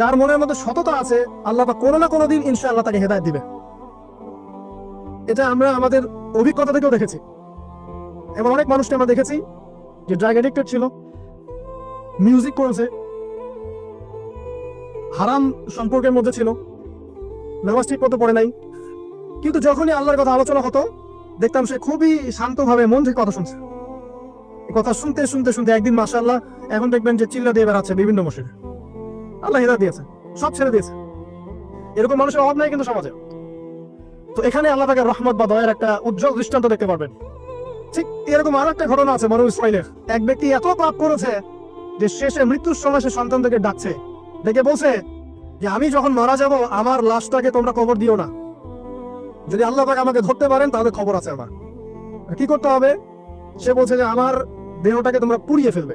যার মনের মধ্যে সততা আছে, আল্লাহ পাক কোনো না কোনো দিন ইনশাআল্লাহ তাকে হেদায়ত দিবে এটা আমরা আমাদের অভিজ্ঞতা থেকেও দেখেছি। এবং অনেক মানুষকে আমরা দেখেছি যে ড্রাগ এডিক্টেড ছিল মিউজিক করেছে, হারাম সম্পর্কের মধ্যে ছিল, নামাজ ঠিক মতো পড়ে নাই। কিন্তু যখনই আল্লাহর কথা আলোচনা হতো, দেখতাম সে খুবই শান্তভাবে মন থেকে কথা শুনছে। কথা শুনতে শুনতে শুনতে একদিন মাসাল্লাহ এখন দেখবেন যে চিল্লা দিয়ে বেড়াচ্ছে বিভিন্ন মসজিদে। আল্লাহ হেদা দিয়েছে, সব ছেড়ে দিয়েছে। এরকম মানুষের অভাব নাই কিন্তু সমাজে। তো এখানে আল্লাহ তাকে রহমত বা দয়ের একটা উজ্জ্বল দৃষ্টান্ত দেখতে পারবেন। ঠিক এরকম আর একটা ঘটনা আছে মানুষ ইসরায়েলের এক ব্যক্তি এত পাপ করেছে যে শেষে মৃত্যুর সময় সে সন্তানদেরকে ডাকছে। ডেকে বলছে যে, আমি যখন মারা যাব, আমার লাশটাকে তোমরা কবর দিও না। যদি আল্লাহ পাক আমাকে ধরতে পারেন, তাহলে খবর আছে আমার। কি করতে হবে? সে বলছে যে, আমার দেহটাকে তোমরা পুড়িয়ে ফেলবে।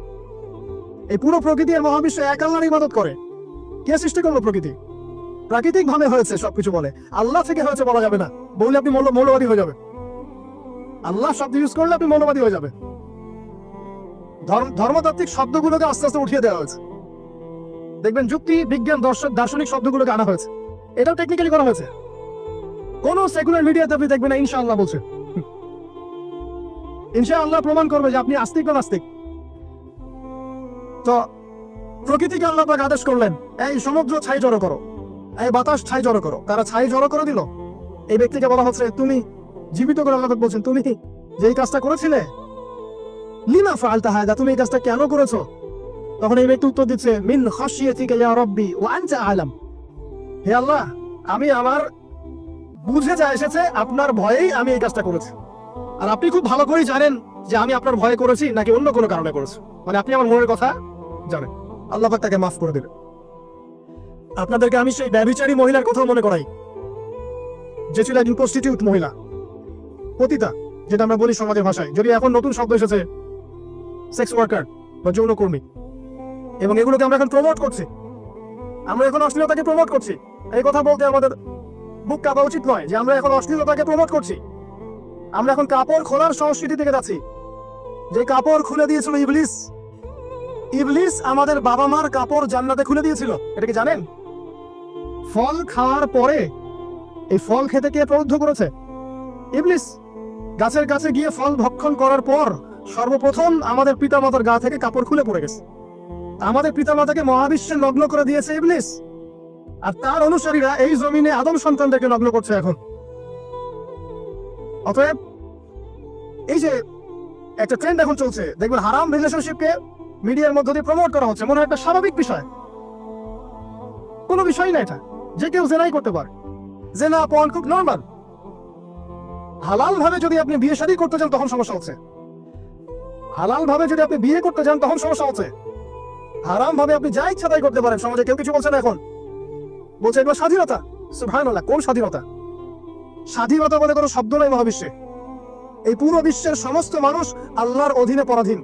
এই পুরো প্রকৃতি আর মহাবিশ্ব এক আল্লাহর ইবাদত করে। কে সৃষ্টি করল প্রকৃতি? প্রাকৃতিক ভাবে হয়েছে, সবকিছু বলে। আল্লাহ থেকে হয়েছে বলা যাবে না। বললে আপনি মৌলবাদী হয়ে যাবে আল্লাহ শব্দ ইউজ করলে আপনি মৌলবাদী হয়ে যাবে ধর্ম- ধর্মতাত্ত্বিক শব্দগুলোকে আস্তে আস্তে উঠিয়ে দেওয়া হয়েছে। দেখবেন যুক্তি, বিজ্ঞান দর্শক দার্শনিক শব্দগুলোকে আনা হয়েছে। এটাও টেকনিক্যালি করা হয়েছে। কোন সেকুলার মিডিয়াতে আপনি দেখবেন না, ইনশাআল্লাহ বলছে। ইনশাআল্লাহ প্রমাণ করবে যে আপনি আস্তিক না নাস্তিক। তো প্রকৃতিকে আল্লাহ পাক আদেশ করলেন, এই সমুদ্র ছাই জড়ো করো, এই বাতাস ছাই জড়ো করো। তারা ছাই জড়ো করে দিল। এই ব্যক্তিকে বলা হচ্ছে, তুমি জীবিত করে আল্লাহ বলছেন, তুমি যে এই কাজটা করেছিলে, লিমা ফালতা হায়দা তুমি এই কাজটা কেন করেছ? তখন এই ব্যক্তি উত্তর দিচ্ছে, মিন খাশিয়াতিকা ইয়া রাব্বি ওয়া আনতা আলাম। হে আল্লাহ, আমি আমার বুঝে যা এসেছে, আপনার ভয়েই আমি এই কাজটা করেছি। আর আপনি খুব ভালো করেই জানেন যে আমি আপনার ভয়ে করেছি নাকি অন্য কোনো কারণে করেছি। মানে আপনি আমার মনের কথা জানেন আল্লাহ তাকে মাফ করে দেবেন। আপনাদেরকে আমি সেই ব্যভিচারী মহিলার কথা মনে করাই। যে ছিল একজন প্রস্টিটিউট মহিলা। পতিতা, যেটা আমরা বলি সমাজের ভাষায়। যদি এখন নতুন শব্দ এসেছে সেক্স ওয়ার্কার বা যৌনকর্মী। এবং এগুলোকে আমরা এখন প্রমোট করছি। আমরা এখন অশ্লীলতাকে প্রমোট করছি। এই কথা বলতে আমাদের বুক কাঁপা উচিত নয় যে আমরা এখন অশ্লীলতাকে প্রমোট করছি। আমরা এখন কাপড় খোলার সংস্কৃতি থেকে যাচ্ছি। যে কাপড় খুলে দিয়েছিল ইবলিস ইবলিস আমাদের বাবা মার কাপড় জান্নাতে খুলে দিয়েছিল। এটা কি জানেন? ফল খাওয়ার পরে এই ফল খেতে কে প্রবুদ্ধ করেছে? ইবলিস। গাছের কাছে গিয়ে ফল ভক্ষণ করার পর সর্বপ্রথম আমাদের পিতামাতার গা থেকে কাপড় খুলে পড়ে গেছে। আমাদের পিতামাতাকে মহাবিশ্বে নগ্ন করে দিয়েছে ইবলিস। আর তার অনুসারীরা এই জমিনে আদম সন্তানদেরকে নগ্ন করছে এখন। অতএব এই যে একটা ট্রেন্ড এখন চলছে, দেখবেন হারাম রিলেশনশিপকে মিডিয়ার মধ্য দিয়ে প্রমোট করা হচ্ছে, মনে হয় একটা স্বাভাবিক বিষয়। কোনো বিষয় না এটা, যে কেউ জেনাই করতে পারে। জেনা পণ খুব নর্মাল হালাল ভাবে যদি আপনি বিয়ে শাদী করতে চান, তখন সমস্যা হচ্ছে। হালাল ভাবে যদি আপনি বিয়ে করতে চান, তখন সমস্যা হচ্ছে। হারাম ভাবে আপনি যা ইচ্ছা তাই করতে পারেন, সমাজে কেউ কিছু বলছে না এখন। বলছে এগুলো স্বাধীনতা। সুবহানাল্লাহ, কোন স্বাধীনতা? স্বাধীনতা বলে কোনো শব্দ নাই মহাবিশ্বে। এই পুরো বিশ্বের সমস্ত মানুষ আল্লাহর অধীনে পরাধীন।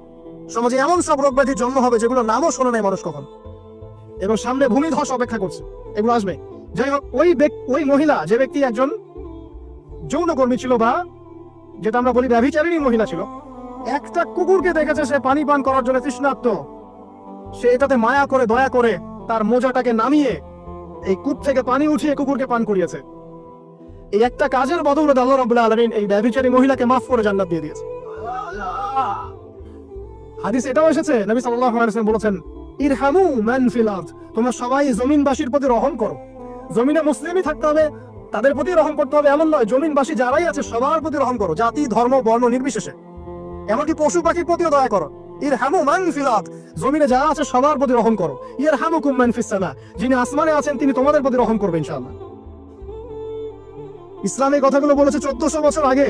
সমাজে এমন সব রোগ ব্যাধির জন্ম হবে যেগুলো নামও শোনে নাই মানুষ কখন। এবং সামনে ভূমিধস অপেক্ষা করছে। এগুলো আসবে। যাই হোক, ওই ওই মহিলা, যে ব্যক্তি একজন যৌনকর্মী ছিল বা যেটা আমরা বলি ব্যভিচারিণী মহিলা ছিল, একটা কুকুরকে দেখেছে সে পানি পান করার জন্য তৃষ্ণার্ত। সে এটাতে মায়া করে, দয়া করে তার মোজাটাকে নামিয়ে এই কূপ থেকে পানি উঠিয়ে কুকুরকে পান করিয়েছে। এই একটা কাজের বদৌলতে আল্লাহ রাব্বুল আলামিন এই ব্যভিচারী মহিলাকে মাফ করে জান্নাত দিয়ে দিয়েছে। হাদিস এটাও এসেছে, নবী সাল্লাল্লাহু বলেছেন, ইরহামু মান ফিল আরদ তোমরা সবাই জমিনবাসীর প্রতি রহম করো। জমিনে মুসলিমই থাকতে হবে, তাদের প্রতি রহম করতে হবে এমন নয়, জমিনবাসী যারাই আছে সবার প্রতি রহম করো, জাতি, ধর্ম, বর্ণ নির্বিশেষে। এমনকি পশু পাখির প্রতিও দয়া করো। ইর হামু মান ফিলাত জমিনে যারা আছে সবার প্রতি রহম করো। ইর হামু কুম্মান ফিসানা যিনি আসমানে আছেন তিনি তোমাদের প্রতি রহম করবেন ইনশাআল্লাহ। ইসলাম এই কথাগুলো বলেছে চোদ্দশো বছর আগে।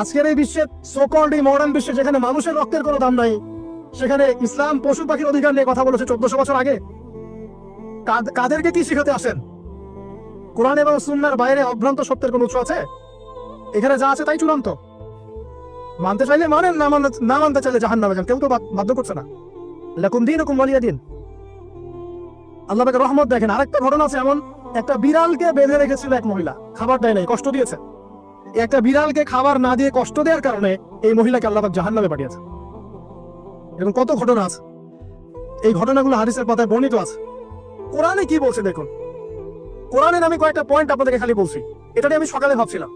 আজকের এই বিশ্বে সোকল্ড এই মডার্ন বিশ্বে যেখানে মানুষের রক্তের কোনো দাম নাই, সেখানে ইসলাম পশু পাখির অধিকার নিয়ে কথা বলেছে চোদ্দশো বছর আগে। কাদেরকে কি শিখাতে আসেন? কোরআন এবং সুন্নার বাইরে অভ্রান্ত সত্যের কোনো উৎস আছে? এখানে যা আছে তাই চূড়ান্ত। মানতে চাইলে মানেন, না মানতে না মানতে চাইলে জাহান নামে যান, কেউ তো বাধ্য করছে না। লাকুম দিন হুকুম ওয়ালিয়া দিন। আল্লাহ রহমত দেখেন, আরেকটা ঘটনা আছে এমন, একটা বিড়ালকে বেঁধে রেখেছিল এক মহিলা, খাবার দেয় নাই, কষ্ট দিয়েছে। একটা বিড়ালকে খাবার না দিয়ে কষ্ট দেওয়ার কারণে এই মহিলাকে আল্লাহ জাহান নামে পাঠিয়েছে। এরকম কত ঘটনা আছে। এই ঘটনাগুলো হাদিসের পাতায় বর্ণিত আছে। কোরআনে কি বলছে দেখুন? কোরআনের আমি কয়েকটা পয়েন্ট আপনাদেরকে খালি বলছি। এটা আমি সকালে ভাবছিলাম।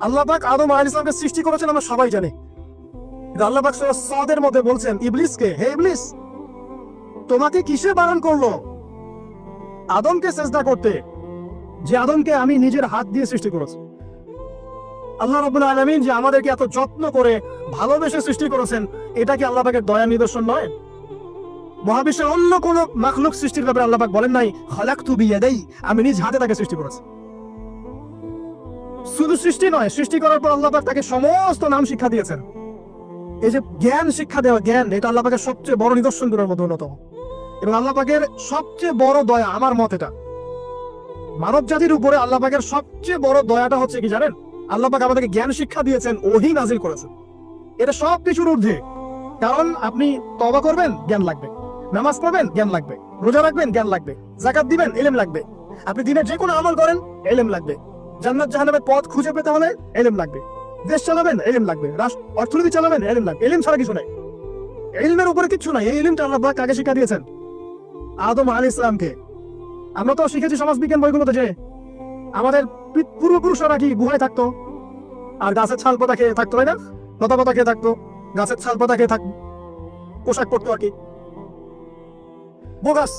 আল্লাহ পাক আদম আলাইহিস ইসলামকে সৃষ্টি করেছেন, আমরা সবাই জানি। আল্লাহ সূরা মধ্যে বলছেন, ইবলিসকে, হে ইবলিস, তোমাকে কিসে বারণ করল? আদমকে চেষ্টা করতে, যে আদমকে আমি নিজের হাত দিয়ে সৃষ্টি করেছি। আল্লাহ রাব্বুল আলামিন যে আমাদেরকে এত যত্ন করে ভালোবেসে সৃষ্টি করেছেন, এটা কি আল্লাহবাকের দয়া নিদর্শন নয়? মহাবিশ্বের অন্য কোন মাখলুক সৃষ্টির ব্যাপারে আল্লাহবাক বলেন নাই খলাক তু বিয়াদাই আমি নিজ হাতে তাকে সৃষ্টি করেছি। শুধু সৃষ্টি নয়, সৃষ্টি করার পর আল্লাহবাক তাকে সমস্ত নাম শিক্ষা দিয়েছেন। এই যে জ্ঞান শিক্ষা দেওয়া, জ্ঞান, এটা আল্লাহ পাকের সবচেয়ে বড় নিদর্শনগুলোর মধ্যে অন্যতম। এবং আল্লাহ পাকের সবচেয়ে বড় দয়া আমার মত এটা। মানব জাতির উপরে আল্লাহ পাকের সবচেয়ে বড় দয়াটা হচ্ছে কি জানেন? আল্লাহ পাক আমাদেরকে জ্ঞান শিক্ষা দিয়েছেন, ওহি নাজিল করেছেন। এটা সব কিছুর ঊর্ধ্বে। কারণ আপনি তবা করবেন, জ্ঞান লাগবে। নামাজ পড়বেন, জ্ঞান লাগবে। রোজা রাখবেন, জ্ঞান লাগবে। জাকাত দিবেন, এলেম লাগবে। আপনি দিনে যে কোনো আমল করেন, এলেম লাগবে। জান্নাত জাহান্নামের পথ খুঁজে পেতে হলে এলেম লাগবে। দেশ চালাবেন, এলেম লাগবে। রাষ্ট্র, অর্থনীতি চালাবেন, এলেম লাগবে। এলিম ছাড়া কিছু নাই। এলিমের উপরে কিছু নাই। এই এলিমটা আল্লাহ পাক কাকে শিক্ষা দিয়েছেন? আদম আলী ইসলামকে আমরা তো শিখেছি সমাজ বিজ্ঞান বইগুলোতে যে আমাদের পূর্বপুরুষরা গুহায় থাকতো। আর গাছের ছাল খেয়ে থাকতো, তাই না? লতা পাতা খেয়ে থাকতো, গাছের ছাল খেয়ে থাক পোশাক পরতো আর কি। বোগাস,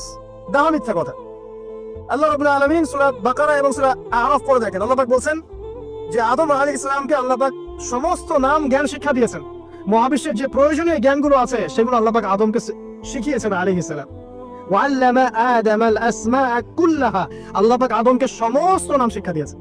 দাহা মিথ্যা কথা। আল্লাহ রবুল্লাহ আলমিন সুরা বাকারা এবং সুরা দেখেন। আল্লাহ বলছেন যে, আদম আলী ইসলামকে আল্লাহবাক সমস্ত নাম জ্ঞান শিক্ষা দিয়েছেন। মহাবিশ্বের যে প্রয়োজনীয় জ্ঞানগুলো আছে, সেগুলো আল্লাহবাক আদমকে শিখিয়েছেন আলী ইসলাম আল্লাহ আদমকে সমস্ত নাম শিক্ষা দিয়েছেন।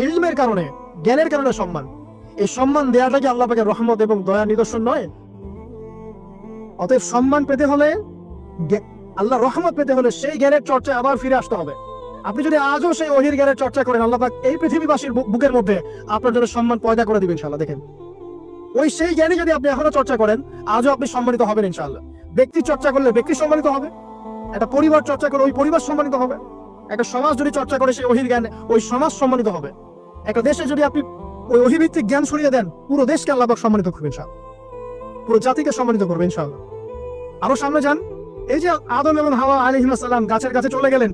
ইলমের কারণে, জ্ঞানের কারণে সম্মান। এই সম্মান দেওয়াটা কি আল্লাহ রহমত এবং দয়া নিদর্শন নয়। অতএব সম্মান পেতে হলে আল্লাহ রহমত পেতে হলে সেই জ্ঞানের চর্চায় আবার ফিরে আসতে হবে। আপনি যদি আজও সেই অহির জ্ঞানের চর্চা করেন, আল্লাহ এই পৃথিবীবাসীর বুকের মধ্যে আপনার জন্য সম্মান পয়দা করে দিবেন ইনশাআল্লাহ। দেখেন, ওই সেই জ্ঞানে যদি আপনি এখনও চর্চা করেন, আজও আপনি সম্মানিত হবেন ইনশাআল্লাহ। ব্যক্তি চর্চা করলে ব্যক্তি সম্মানিত হবে, একটা পরিবার চর্চা করে ওই পরিবার সম্মানিত হবে। একটা সমাজ যদি চর্চা করে সেই অহির জ্ঞান ওই সমাজ সম্মানিত হবে। একটা দেশে যদি আপনি ওই অহিভিত্তিক জ্ঞান ছড়িয়ে দেন, পুরো দেশকে আল্লাহ সম্মানিত করবেন ইনশাআল্লাহ। পুরো জাতিকে সম্মানিত করবেন ইনশাআল্লাহ। আরও সামনে যান, এই যে আদম এবং হাওয়া আলাইহিস সালাম গাছের কাছে চলে গেলেন,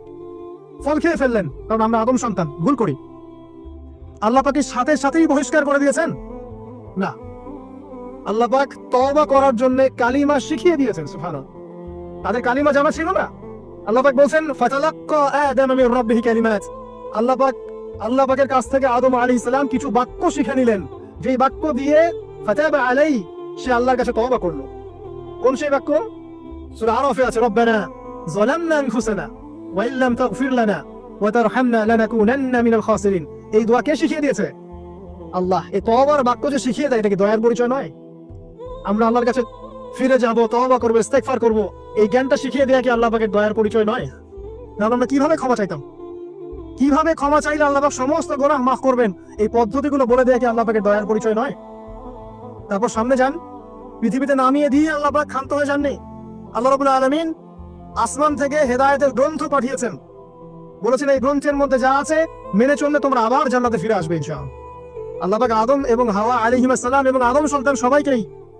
ফল খেয়ে ফেললেন, কারণ আমরা আদম সন্তান, ভুল করি। আল্লাহ পাকের সাথে সাথেই বহিষ্কার করে দিয়েছেন? না। আল্লাহ পাক তওবা করার জন্য কালিমা শিখিয়ে দিয়েছেন, সুবহানাল্লাহ। তাদের কালিমা জানা ছিল না? আল্লাহ বলছেন, ফাতালাক্কা আদম মির কালিমাত। আল্লাহ পাক কাছ থেকে আদম আলাইহিস সালাম কিছু বাক্য শিখে নিলেন। যেই বাক্য দিয়ে ফাতাবা আলাই সে আল্লাহর কাছে তওবা করল। কোন সেই বাক্য? সূরা আরাফে আছে, রব্বানা যালামনা আনফুসানা ওয়া ইল্লাম তাগফির লানা ওয়া তারহামনা লানাকুনান্না মিনাল খাসিরিন। এই দোয়া কে শিখিয়ে দিয়েছে? আল্লাহ। এই তওবার বাক্য যে শিখিয়ে দেয়, এটা কি দয়ার পরিচয় নয়? আমরা আল্লাহর কাছে ফিরে যাব, তওবা করব, ইস্তেগফার করব। এই জ্ঞানটা শিখিয়ে দেয়া কি আল্লাহ পাকের দয়ার পরিচয় নয়? তাহলে আমরা কীভাবে ক্ষমা চাইতাম? কীভাবে ক্ষমা চাইলে আল্লাহ সমস্ত গোনাহ মাফ করবেন? এই পদ্ধতিগুলো বলে দেয়া কি আল্লাহ পাকের দয়ার পরিচয় নয়? তারপর সামনে যান। পৃথিবীতে নামিয়ে দিয়ে আল্লাহ পাক ক্ষান্ত হয়ে যাননি। আল্লাহ রাব্বুল আলামিন আসমান থেকে হেদায়েতের গ্রন্থ পাঠিয়েছেন। বলেছেন, এই গ্রন্থের মধ্যে যা আছে, মেনে চললে তোমরা আবার জান্নাতে ফিরে আসবে ইনশাআল্লাহ। আল্লাহ পাক আদম এবং হাওয়া আলাইহিস সালাম এবং আদম সন্তান সবাইকেই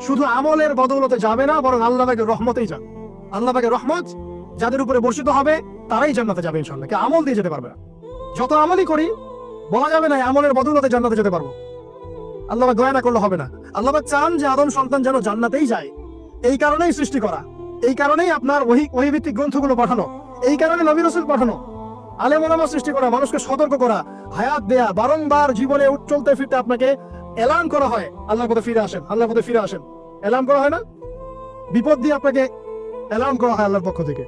শুধু আমলের বদৌলতে যাবে না, বরং আল্লাহ পাকের রহমতেই যাবে। আল্লাহ পাকের রহমত যাদের উপরে বর্ষিত হবে, তারাই জান্নাতে যাবে ইনশাল্লাহ কে আমল দিয়ে যেতে পারবে না। যত আমলই করি, বলা যাবে না আমলের বদৌলতে জান্নাতে যেতে পারব। আল্লাহ দয়া করলে হবে না। আল্লাহ চান যে আদম সন্তান যেন জান্নাতেই যায়। এই কারণেই সৃষ্টি করা। এই কারণেই আপনার ওহি, ওহিভিত্তিক গ্রন্থগুলো পাঠানো। এই কারণে নবী রসুল পাঠানো। আলেম ওলামা সৃষ্টি করা, মানুষকে সতর্ক করা, হায়াত দেয়া, বারংবার জীবনে উঠ চলতে ফিরতে আপনাকে এলান করা হয়। আল্লাহর পথে ফিরে আসেন, আল্লাহর পথে ফিরে আসেন। এলান করা হয় না? বিপদ দিয়ে আপনাকে এলান করা হয় আল্লাহর পক্ষ থেকে।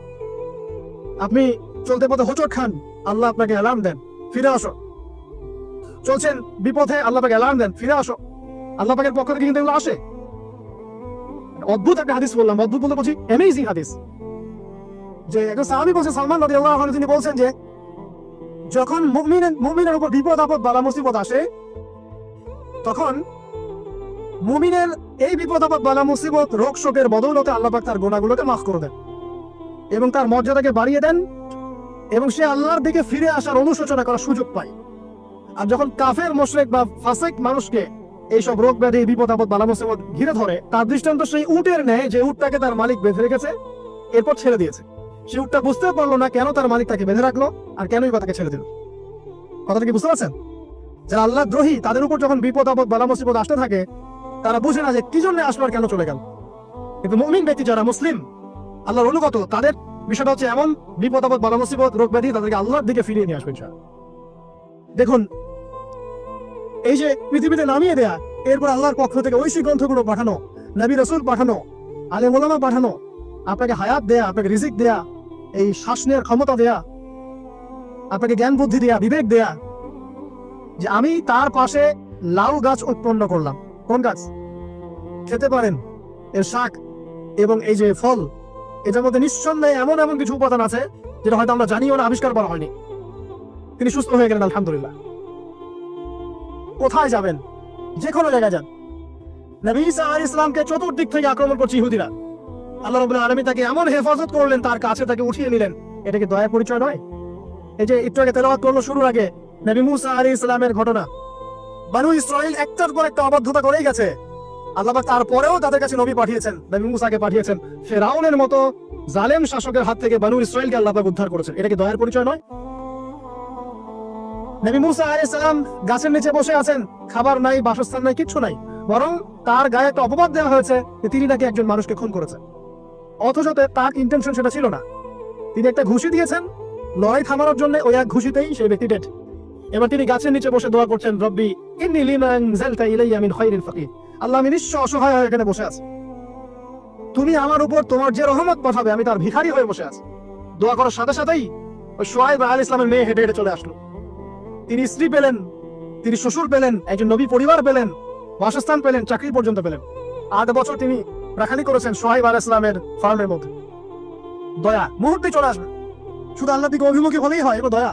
আপনি চলতে পথে হোঁচট খান, আল্লাহ আপনাকে অ্যালার্ম দেন, ফিরে আসো। চলছেন বিপথে, আল্লাহ পাকে অ্যালার্ম দেন, ফিরে আসো। আল্লাহ পাকের পক্ষ থেকে কিন্তু এগুলো আসে। অদ্ভুত একটা হাদিস বললাম, অদ্ভুত বলতে বলছি অ্যামেজিং হাদিস। যে একজন সাহাবী বলছে, সালমান নদী আল্লাহ তিনি বলছেন যে, যখন মুমিনের মুমিনের উপর বিপদ আপদ বালা মুসিবত আসে তখন মুমিনের এই বিপদ, আপদ, বালা, মুসিবত, রোগ, শোকের বদৌলতে আল্লাহ পাক তার গোনাগুলোকে মাফ করে দেন এবং তার মর্যাদাকে বাড়িয়ে দেন এবং সে আল্লাহর দিকে ফিরে আসার অনুশোচনা করার সুযোগ পায়। আর যখন কাফের, মোশরেক বা ফাসেক মানুষকে এইসব রোগ ব্যাধি, বিপদ, আপদ, বালা, মুসিবত ঘিরে ধরে, তার দৃষ্টান্ত সেই উটের নেয় যে উটটাকে তার মালিক বেঁধে রেখেছে, এরপর ছেড়ে দিয়েছে। সে উটটা বুঝতে পারল না কেন তার মালিক তাকে বেঁধে রাখল আর কেনই বা তাকে ছেড়ে দিল। কথাটা কি বুঝতে পারছেন? যারা আল্লাহ দ্রোহী, তাদের উপর যখন বিপদ, আপদ, বালা, মুসিবত আসতে থাকে, তারা বুঝে না যে কি জন্য আসলো আর কেন চলে গেল কিন্তু মুমিন ব্যক্তি যারা মুসলিম, আল্লাহর অনুগত, তাদের বিষয়টা হচ্ছে এমন, বিপদ, আপদ, বালা, মুসিবত, রোগ ব্যাধি তাদেরকে আল্লাহর দিকে ফিরিয়ে নিয়ে আসবে ইনশাআল্লাহ। দেখুন, এই যে পৃথিবীতে নামিয়ে দেয়া, এরপর আল্লাহর পক্ষ থেকে ঐশী গ্রন্থগুলো পাঠানো, নবী রসুল পাঠানো, আলেম ওলামা পাঠানো, আপনাকে হায়াত দেয়া, আপনাকে রিজিক দেয়া, এই শ্বাস নেওয়ার ক্ষমতা দেয়া, আপনাকে জ্ঞান বুদ্ধি দেয়া, বিবেক দেয়া যে আমি তার পাশে লাউ গাছ উৎপন্ন করলাম। কোন গাছ? খেতে পারেন। এর শাক এবং এই যে ফল, এটার মধ্যে নিঃসন্দেহে এমন এমন কিছু উপাদান আছে, যেটা হয়তো আমরা জানিও না, আবিষ্কার করা হয়নি। তিনি সুস্থ হয়ে গেলেন, আলহামদুলিল্লাহ। কোথায় যাবেন? যে কোনো জায়গায় যান। নবী ইসলামকে চতুর্দিক থেকে আক্রমণ করছে ইহুদিরা। আল্লাহ রাব্বুল আলামিন তাকে এমন হেফাজত করলেন, তার কাছে তাকে উঠিয়ে নিলেন। এটা কি দয়া পরিচয় নয়? এই যে একটু আগে তেলাওয়াত করল শুরুর আগে নবী মুসা আলাইহিস ইসলামের ঘটনা। বানু ইসরাইল একটার পর একটা অবাধ্যতা করেই গেছে। আল্লাহ তারপরেও তাদের কাছে নবী পাঠিয়েছেন, নবী মুসাকে পাঠিয়েছেন। ফেরাউনের মতো জালেম শাসকের হাত থেকে বানু ইসরাইলকে আল্লাহ উদ্ধার করেছেন। এটা কি দয়ার পরিচয় নয়? নবী মুসা গাছের নিচে বসে আছেন। খাবার নাই, বাসস্থান নাই, কিচ্ছু নাই। বরং তার গায়ে একটা অপবাদ দেওয়া হয়েছে যে তিনি নাকি একজন মানুষকে খুন করেছেন। অথচ তার ইন্টেনশন সেটা ছিল না। তিনি একটা ঘুষি দিয়েছেন। লড়াই থামানোর জন্য ওই এক ঘুষিতেই সেই ব্যক্তি ডেড এবার তিনি গাছের নিচে বসে দোয়া করছেন, রব্বি, ইন্নি লিমা আনজালতা ইলাইয়া মিন খায়রিন ফাকির। আল্লাহ আমি নিঃস্ব অসহায় হয়ে এখানে বসে আছি। তুমি আমার উপর তোমার যে রহমত পাঠাবে, আমি তার ভিখারি হয়ে বসে আছি। দোয়া করার সাথে সাথেই ওই সোয়াইব আল ইসলামের মেয়ে হেঁটে হেঁটে চলে আসলো। তিনি স্ত্রী পেলেন, তিনি শ্বশুর পেলেন, একজন নবী পরিবার পেলেন, বাসস্থান পেলেন, চাকরি পর্যন্ত পেলেন। আট বছর তিনি রাখালি করেছেন সোহাইব আল ইসলামের ফার্মের মধ্যে। দয়া, মুহূর্তে চলে আসবে। শুধু আল্লাহ দিকে অভিমুখী হলেই হয়, এবার দয়া।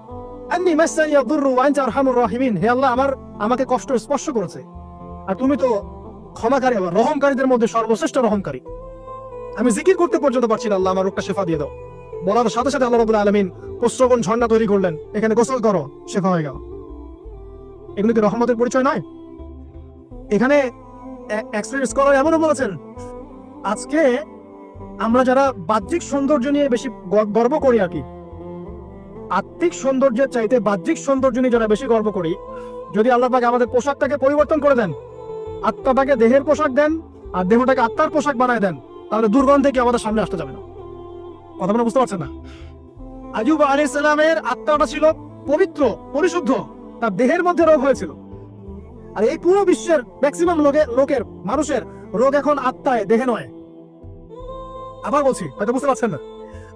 আন্নি মাসানি আব্দুর ওয়া আনতা আরহামুর রাহিমিন হে আল্লাহ, আমার আমাকে কষ্ট স্পর্শ করেছে। আর তুমি তো ক্ষমাকারী আবার, রহমকারীদের মধ্যে সর্বশ্রেষ্ঠ রহমকারী। আমি জিকির করতে পর্যন্ত পারছি না, আল্লাহ আমার রোগটা শেফা দিয়ে দাও। বলার সাথে সাথে আল্লাহ রবুল আলমিন প্রশ্রবণ ঝর্ণা তৈরি করলেন। এখানে গোসল করো, শেফা হয়ে গেল এগুলো কি রহমতের পরিচয় নয়? এখানে এক্সপিরিয়েন্স করার এমনও বলেছেন, আজকে আমরা যারা বাহ্যিক সৌন্দর্য নিয়ে বেশি গর্ব করি আর কি আত্মিক সৌন্দর্যের চাইতে বাহ্যিক সৌন্দর্য নিয়ে যারা বেশি গর্ব করি, যদি আল্লাহ পাক আমাদের পোশাকটাকে পরিবর্তন করে দেন আত্মাটাকে দেহের পোশাক দেন, আর দেহটাকে আত্মার পোশাক বানায় দেন, তাহলে দুর্গন্ধে কি আমাদের সামনে আসতে যাবে না? কথা বলে বুঝতে পারছেন না? আজুব আলী ইসলামের আত্মাটা ছিল পবিত্র, পরিশুদ্ধ, তার দেহের মধ্যে রোগ হয়েছিল। আর এই পুরো বিশ্বের ম্যাক্সিমাম লোকের লোকের, মানুষের রোগ এখন আত্মায়, দেহে নয়। আবার বলছি, হয়তো বুঝতে পারছেন না?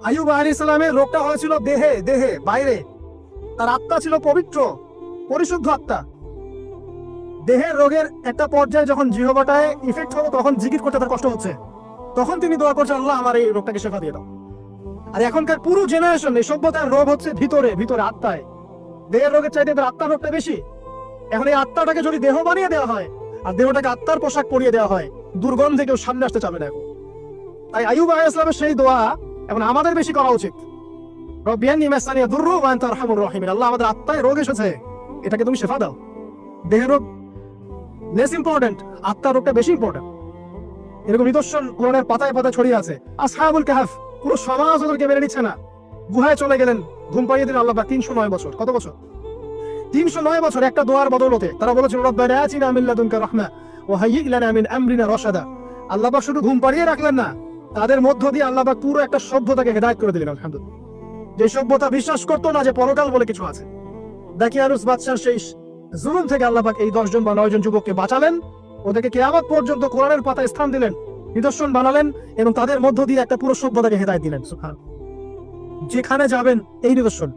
আয়ুব আলী ইসলামের রোগটা হয়েছিল দেহে দেহে, বাইরে। তার আত্মা ছিল পবিত্র, পরিশুদ্ধ আত্মা। দেহের রোগের একটা পর্যায়ে যখন জিহবাটায় ইফেক্ট হলো, তখন জিকির করতে তার কষ্ট হচ্ছে। তখন তিনি দোয়া করছেন, আল্লাহ, আমার এই রোগটাকে শেফা দিয়ে দাও। আর এখনকার পুরো জেনারেশন এই সভ্যতার রোগ হচ্ছে ভিতরে ভিতরে আত্মায়। দেহের রোগের চাইতে তার আত্মার রোগটা বেশি। এখন এই আত্মাটাকে যদি দেহ বানিয়ে দেওয়া হয়, আর দেহটাকে আত্মার পোশাক পরিয়ে দেওয়া হয়, দুর্গন্ধে কেউ সামনে আসতে চাবে না এখন। তাই আয়ুব আলাইহিস সালামের সেই দোয়া এখন আমাদের বেশি করা উচিত। আল্লাহ আমাদের আত্মায় রোগ এসেছে, এটাকে তুমি শেফা দাও। রোগ লেস ইম্পর্টেন্ট আত্মার রোগটা বেশি ইম্পর্টেন্ট এরকম নিদর্শন কোরআনের পাতায় ছড়িয়ে আছে। কাহাফ পুরো সমাজ ওদেরকে মেনে নিচ্ছে না। গুহায় চলে গেলেন ঘুম পাইয়ে দিলেন আল্লাহ তিনশো নয় বছর। কত বছর? তিনশো নয় বছর একটা দোয়ার বদলতে তারা বলেছিল, রব্বানা আতিনা মিন লাদুনকা রাহমা ওয়া হাইয়্যি লানা মিন আমরিনা রাশাদা। আল্লাহ শুধু ঘুম পাড়িয়ে রাখলেন না তাদের মধ্য দিয়ে আল্লাহ পাক পুরো একটা সভ্যতাকে হেদায়েত করে দিলেন, আলহামদুলিল্লাহ। যে সভ্যতা বিশ্বাস করতো না যে পরকাল বলে কিছু আছে। দাকিয়ানুস বাদশার সেই জুলুম থেকে আল্লাহ পাক এই দশজন বা নয়জন যুবককে বাঁচালেন, ওদেরকে কেয়ামত পর্যন্ত কোরআনের পাতায় স্থান দিলেন, নিদর্শন বানালেন এবং তাদের মধ্য দিয়ে একটা পুরো সভ্যতাকে হেদায়েত দিলেন যেখানে যাবেন এই নিদর্শন।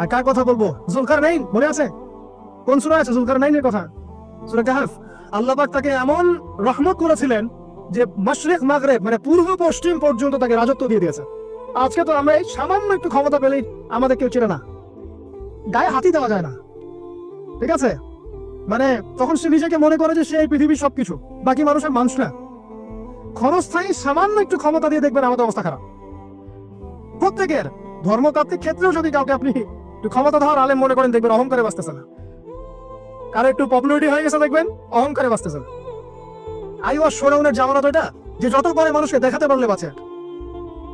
আর কার কথা বলব? জুলকার নাইন মনে আছে? কোন সুরা আছে? জুলকার নাইনের কথা? সুরা কাহাফ। আল্লাহ পাক তাকে এমন রহমত করেছিলেন যে মাশরিক মাগরেব মানে পূর্ব পশ্চিম পর্যন্ত তাকে রাজত্ব দিয়ে দিয়েছে। আজকে তো আমরা এই সামান্য একটু ক্ষমতা পেলেই আমাদের কেউ চেনে না। গায়ে হাতি দেওয়া যায় না। ঠিক আছে? মানে তখন সে নিজেকে মনে করে যে সে এই পৃথিবীর সবকিছু, বাকি মানুষের মানুষ না। ক্ষণস্থায়ী সামান্য একটু ক্ষমতা দিয়ে দেখবেন আমাদের অবস্থা খারাপ। প্রত্যেকের ধর্মতাত্ত্বিক ক্ষেত্রেও যদি কাউকে আপনি একটু ক্ষমতা ধর আলেম মনে করেন, দেখবেন অহংকারে বাঁচতেছে না। কারও একটু পপুলারিটি হয়ে গেছে, দেখবেন অহংকারে বাঁচতেছে না। আইওয়াস শোডাউনের জামানত এটা যে যত পরে মানুষকে দেখাতে পারলে বাঁচে।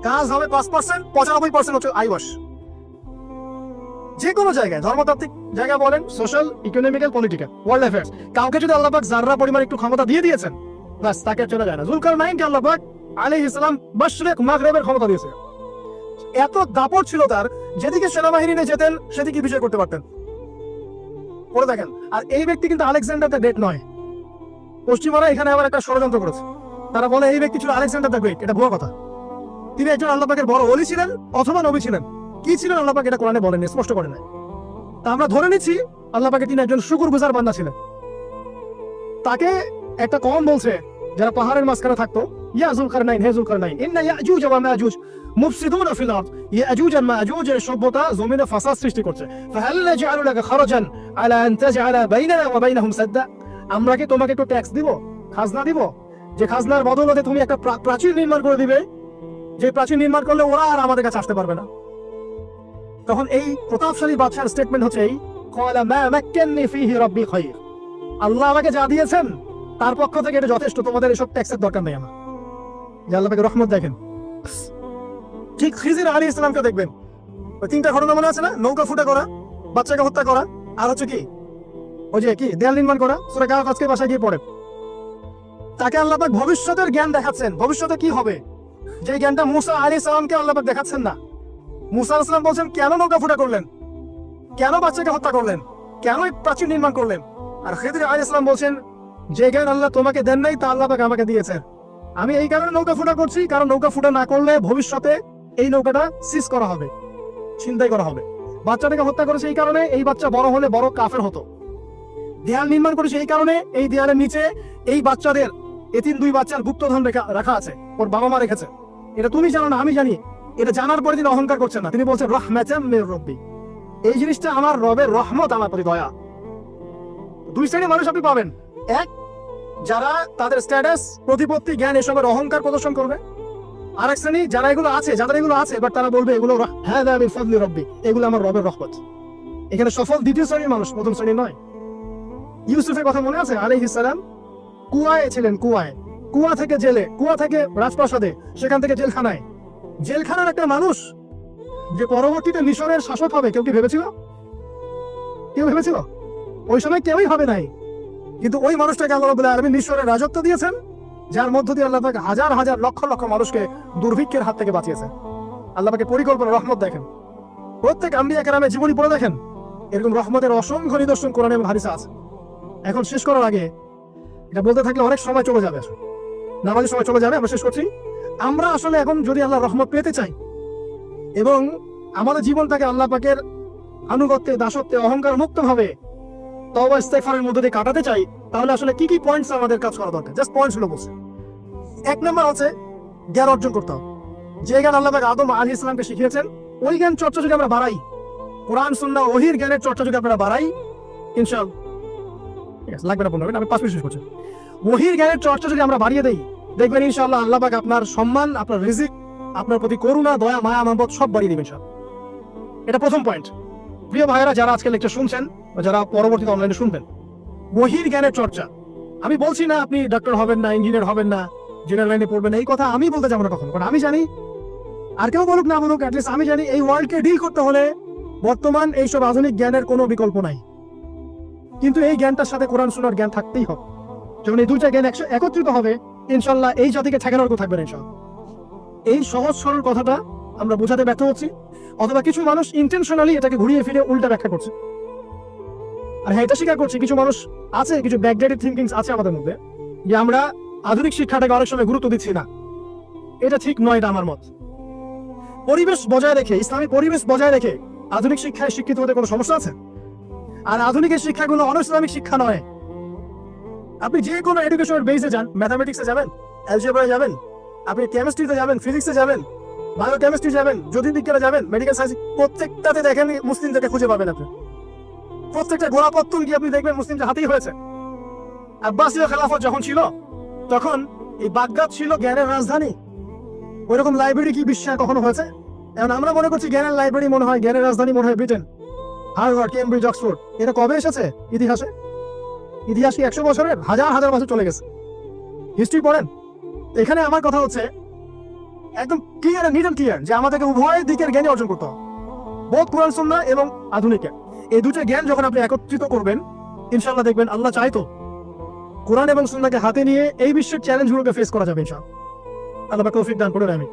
কাজ হবে পাঁচ পার্সেন্ট পঁচানব্বই পার্সেন্ট হচ্ছে আইওয়াস যে কোনো জায়গায়, ধর্মতাত্ত্বিক জায়গা বলেন, social, economical, political, world affairs, কাউকে যদি আল্লাহবাক জাররা পরিমাণ একটু ক্ষমতা দিয়ে দিয়েছেন বাস তাকে চলে যায় না। জুলকার আল্লাহবাক আলী ইসলাম মাশরেক, মাগরেবের ক্ষমতা দিয়েছে। এত দাপট ছিল তার, যেদিকে সেনাবাহিনী যেতেন, সেদিকে বিজয় করতে পারতেন। পড়ে দেখেন, আর এই ব্যক্তি কিন্তু আলেকজান্ডার দ্য গ্রেট নয়। পশ্চিমারা এখানে আবার একটা ষড়যন্ত্র করেছে। তারা বলে, এই ব্যক্তি ছিল আলেকজান্ডার দ্য গ্রেট, এটা ভুয়া কথা। তিনি একজন আল্লাহ পাকের বড় অলি ছিলেন অথবা নবী ছিলেন। কি ছিলেন আল্লাহ পাক, এটা কোরআনে বলেন স্পষ্ট করে নাই। তা আমরা ধরে নিচ্ছি, আল্লাহ পাকে তিনি একজন শুকুর গুজার বান্দা ছিলেন। তাকে একটা কম বলছে, যারা পাহাড়ের মাঝখানে থাকতো, ইয়া জুলকার নাইন হে জুলকার নাইন ইন্না ইয়াজুজ ওয়া মাজুজ ফিল আরদ। ইয়াজুজ আর মাজুজ এর সভ্যতা জমিনে ফাসাদ সৃষ্টি করছে। ফাহাল নাজআলু লাকা খারাজান আলা আন তাজআলা বাইনানা ওয়া বাইনাহুম সাদ্দা। আমরা কি তোমাকে একটু ট্যাক্স দিব? খাজনা দিব? যে খাজনার বদলতে তুমি একটা প্রাচীর নির্মাণ করে দিবে, যে প্রাচীর নির্মাণ করলে ওরা আর আমাদের কাছে আসতে পারবে না। তখন এই প্রতাপশালী বাদশার স্টেটমেন্ট হচ্ছে এই আল্লাহ আমাকে যা দিয়েছেন, তার পক্ষ থেকে এটা যথেষ্ট, তোমাদের এসব ট্যাক্সের দরকার নেই আমার। যে আল্লাহ পাকে রহমত দেখেন। ঠিক খিজির আলী ইসলামকে দেখবেন। তিনটা ঘটনা মনে আছে না? নৌকা ফুটা করা, বাচ্চাকে হত্যা করা, আর হচ্ছে কি? ওই যে কি, দেয়াল নির্মাণ করা? সুরা কাহাফ আজকে বাসায় গিয়ে পড়ে। তাকে আল্লাহ পাক ভবিষ্যতের জ্ঞান দেখাচ্ছেন। ভবিষ্যতে কি হবে? যে জ্ঞানটা মুসা আলী সালামকে আল্লাহ পাক দেখাচ্ছেন না। মুসা সালাম বলছেন, কেন নৌকা ফুটা করলেন? কেন বাচ্চাকে হত্যা করলেন? কেন প্রাচীর নির্মাণ করলেন? আর খেদির আলী ইসলাম বলছেন, যে জ্ঞান আল্লাহ তোমাকে দেন নাই, তা আল্লাহ পাক আমাকে দিয়েছেন। আমি এই কারণে নৌকা ফুটা করছি, কারণ নৌকা ফুটা না করলে ভবিষ্যতে এই নৌকাটা সিজ করা হবে চিন্তাই করা হবে। বাচ্চাটাকে হত্যা করেছে এই কারণে, এই বাচ্চা বড় হলে বড় কাফের হতো। দেয়াল নির্মাণ করেছে এই কারণে এই দেয়ালের নিচে এই বাচ্চাদের এতিম দুই বাচ্চার গুপ্তধন রেখা- রাখা আছে, ওর বাবা মা রেখেছে। এটা তুমি জানো না, আমি জানি। এটা জানার পরে তিনি অহংকার করছেন না। তিনি বলছেন রহমাতাম মির রব্বি। এই জিনিসটা আমার রবের রহমত, আমার প্রতি দয়া। দুই শ্রেণির মানুষ আপনি পাবেন। এক, যারা তাদের স্ট্যাটাস প্রতিপত্তি, জ্ঞান এসবের অহংকার প্রদর্শন করবে। আর এক শ্রেণি, যারা এগুলো আছে, যাদের এগুলো আছে বাট তারা বলবে, এগুলো হ্যাঁ ফজলি রব্বি। এগুলো আমার রবের রহমত। এখানে সফল দ্বিতীয় শ্রেণির মানুষ প্রথম শ্রেণি নয়। ইউসুফের কথা মনে আছে? আলী ইসালাম কুয়ায় ছিলেন, কুয়ায়। কুয়া থেকে জেলে, কুয়া থেকে রাজপ্রাসাদে, সেখান থেকে জেলখানায়। জেলখানার একটা মানুষ যে পরবর্তীতে মিশরের শাসক হবে, কেউ কি ভেবেছিল? কেউ ভেবেছিল? ওই সময় কেউই হবে নাই। কিন্তু ওই মানুষটাকে আল্লাহ রাব্বুল আলামিন মিশরের রাজত্ব দিয়েছেন, যার মধ্য দিয়ে আল্লাহ পাক হাজার হাজার লক্ষ লক্ষ মানুষকে দুর্ভিক্ষের হাত থেকে বাঁচিয়েছেন। আল্লাহ পাকে পরিকল্পনা, রহমত দেখেন। প্রত্যেক আম্বিয়া কেরামে জীবনী পড়ে দেখেন। এরকম রহমতের অসংখ্য নিদর্শন কোরআন এবং হাদিসে আছে। এখন শেষ করার আগে এটা বলতে থাকলে অনেক সময় চলে যাবে নামাজের সময় চলে যাবে, আমরা শেষ করছি। আমরা আসলে এখন যদি আল্লাহ রহমত পেতে চাই এবং আমাদের জীবনটাকে আল্লাহ পাকের আনুগত্যে, দাসত্বে, অহংকার মুক্ত ভাবে তবা ইস্তেগফারের মধ্যে দিয়ে কাটাতে চাই, তাহলে আসলে কি কি পয়েন্টস আমাদের কাজ করা দরকার? জাস্ট পয়েন্টসগুলো বলছে। এক নম্বর হচ্ছে জ্ঞান অর্জন করতে হবে। যে জ্ঞান আল্লাহ পাক আদম আলী ইসলামকে শিখিয়েছেন, ওই জ্ঞান চর্চা যদি আমরা বাড়াই, কোরআন, সুন্নাহ, ওহির জ্ঞানের চর্চা যদি আমরা বাড়াই ইনশাল ঠিক আছে, লাগবে না আমি পাঁচ মিনিট করছি। ওহির জ্ঞানের চর্চা যদি আমরা বাড়িয়ে দেখবেন ইনশাআল্লাহ আল্লাহ পাক আপনার সম্মান, আপনার রিজিক, আপনার প্রতি করুণা, দয়া, মায়া সব বাড়িয়ে সব এটা প্রথম পয়েন্ট। প্রিয় ভাইয়েরা, যারা আজকে লেকচার শুনছেন যারা পরবর্তীতে অনলাইনে শুনবেন বহির জ্ঞানের চর্চা। আমি বলছি না আপনি ডাক্তার হবেন না ইঞ্জিনিয়ার হবেন না জেনারেল লাইনে পড়বেন এই কথা আমি বলতে যাব না কখন। কারণ আমি জানি, আর কেউ বলুক না বলুক অ্যাটলিস্ট আমি জানি এই ওয়ার্ল্ডকে ডিল করতে হলে বর্তমান এইসব আধুনিক জ্ঞানের কোনো বিকল্প নাই। কিন্তু এই জ্ঞানটার সাথে কোরআন শোনার জ্ঞান থাকতেই হবে। যখন এই দুইটা জ্ঞান একত্রিত হবে ইনশাল্লাহ এই জাতিকে ঠেকানোর কেউ থাকবে না এই সহজ সরল কথাটা আমরা বোঝাতে ব্যর্থ হচ্ছি, অথবা কিছু মানুষ ইন্টেনশনালি এটাকে ঘুরিয়ে ফিরে উল্টা ব্যাখ্যা করছে। আর হ্যাঁ এটা স্বীকার করছি, কিছু মানুষ আছে, কিছু ব্যাকডেটেড থিঙ্কিংস আছে আমাদের মধ্যে, যে আমরা আধুনিক শিক্ষাটাকে অনেক সময় গুরুত্ব দিচ্ছি না। এটা ঠিক নয় এটা আমার মত। পরিবেশ বজায় রেখে, ইসলামী পরিবেশ বজায় রেখে আধুনিক শিক্ষায় শিক্ষিত হতে কোনো সমস্যা আছে? আর আধুনিকের শিক্ষাগুলো অন ইসলামিক শিক্ষা নয়। আপনি যে কোনো এডুকেশনের বেসে যান ম্যাথামেটিক্সে যাবেন অ্যালজেব্রায় যাবেন, আপনি কেমিস্ট্রিতে যাবেন ফিজিক্সে যাবেন বায়ো কেমিস্ট্রি যাবেন, জ্যোতির্বিজ্ঞানে যাবেন মেডিকেল সায়েন্স প্রত্যেকটাতে দেখেন, মুসলিমদেরকে খুঁজে পাবেন আপনি। প্রত্যেকটা গোড়াপত্তন গিয়ে আপনি দেখবেন মুসলিমদের হাতেই হয়েছে। আব্বাসীয় খেলাফত যখন ছিল, তখন এই বাগদাদ ছিল জ্ঞানের রাজধানী। ওইরকম লাইব্রেরি কি বিশ্বে কখনো হয়েছে? এখন আমরা মনে করছি জ্ঞানের লাইব্রেরি মনে হয় জ্ঞানের রাজধানী মনে হয় ব্রিটেন হার্ভার্ড, কেমব্রিজ, অক্সফোর্ড। এটা কবে এসেছে ইতিহাসে? ইতিহাস কি একশো বছরের? হাজার হাজার বছর চলে গেছে। হিস্ট্রি পড়েন। এখানে আমার কথা হচ্ছে, একদম ক্লিয়ার নিট অ্যান্ড ক্লিয়ার যে আমাদেরকে উভয় দিকের জ্ঞানই অর্জন করতে হবে। বোধ কোরআন, সুন্নাহ এবং আধুনিক এই দুটো জ্ঞান যখন আপনি একত্রিত করবেন ইনশাল্লাহ দেখবেন আল্লাহ চাইতো কোরআন এবং সুন্নাহকে হাতে নিয়ে এই বিশ্বের চ্যালেঞ্জগুলোকে ফেস করা যাবে ইনশাল্লাহ আল্লাহ পাক তৌফিক দান করে আমি